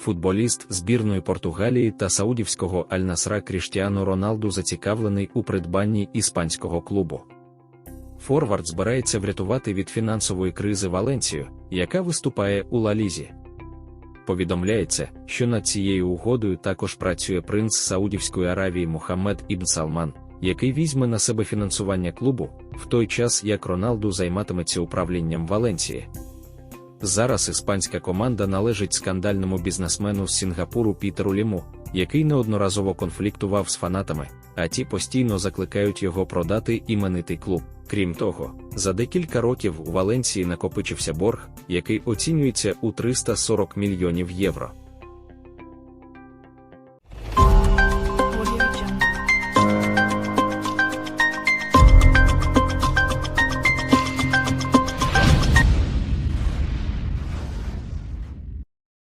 футболіст збірної Португалії та саудівського Аль-Насра Кріштіану Роналду зацікавлений у придбанні іспанського клубу. Форвард збирається врятувати від фінансової кризи Валенцію, яка виступає у Лалізі. Повідомляється, що над цією угодою також працює принц Саудівської Аравії Мухаммед Ібн Салман, який візьме на себе фінансування клубу, в той час як Роналду займатиметься управлінням Валенції. Зараз іспанська команда належить скандальному бізнесмену з Сінгапуру Пітеру Ліму, який неодноразово конфліктував з фанатами, а ті постійно закликають його продати іменитий клуб. Крім того, за декілька років у Валенції накопичився борг, який оцінюється у 340 мільйонів євро.